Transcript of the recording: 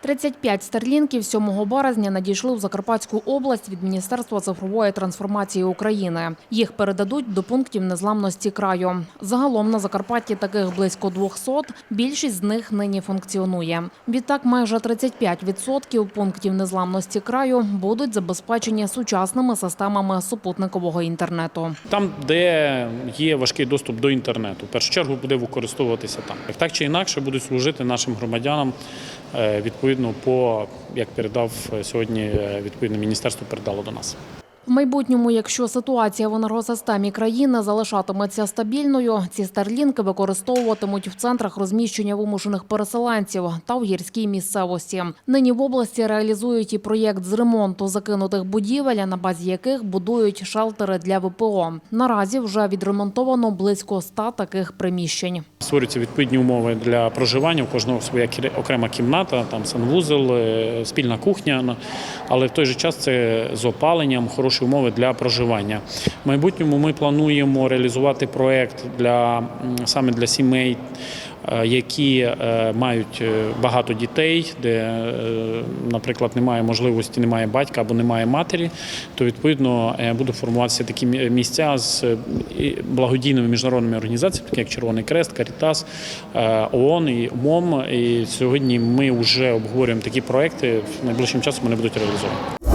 35 старлінків 7 березня надійшли у Закарпатську область від Міністерства цифрової трансформації України. Їх передадуть до пунктів незламності краю. Загалом на Закарпатті таких близько 200, більшість з них нині функціонує. Відтак майже 35% пунктів незламності краю будуть забезпечені сучасними системами супутникового інтернету. Там, де є важкий доступ до інтернету, в першу чергу буде використовуватися там. Так чи інакше будуть служити нашим громадянам відповідно по як передав е, сьогодні е, відповідне міністерство передало до нас. В майбутньому, якщо ситуація в енергосистемі країни залишатиметься стабільною, ці старлінки використовуватимуть в центрах розміщення вимушених переселенців та в гірській місцевості. Нині в області реалізують і проєкт з ремонту закинутих будівель, на базі яких будують шелтери для ВПО. Наразі вже відремонтовано близько 100 таких приміщень. Створюються відповідні умови для проживання. У кожного своя окрема кімната, там санвузол, е, спільна кухня. Але в той же час це з опаленням, хороші умови для проживання. В майбутньому ми плануємо реалізувати проект для саме для сімей. е, Які е, мають е, багато дітей, де, наприклад, немає можливості, немає батька або немає матері, то відповідно будуть формуватися такі місця з благодійними міжнародними організаціями, такі як Червоний Крест, Карітас, ООН і МОМ. І сьогодні ми вже обговорюємо такі проекти. Найближчим часом вони будуть реалізовані.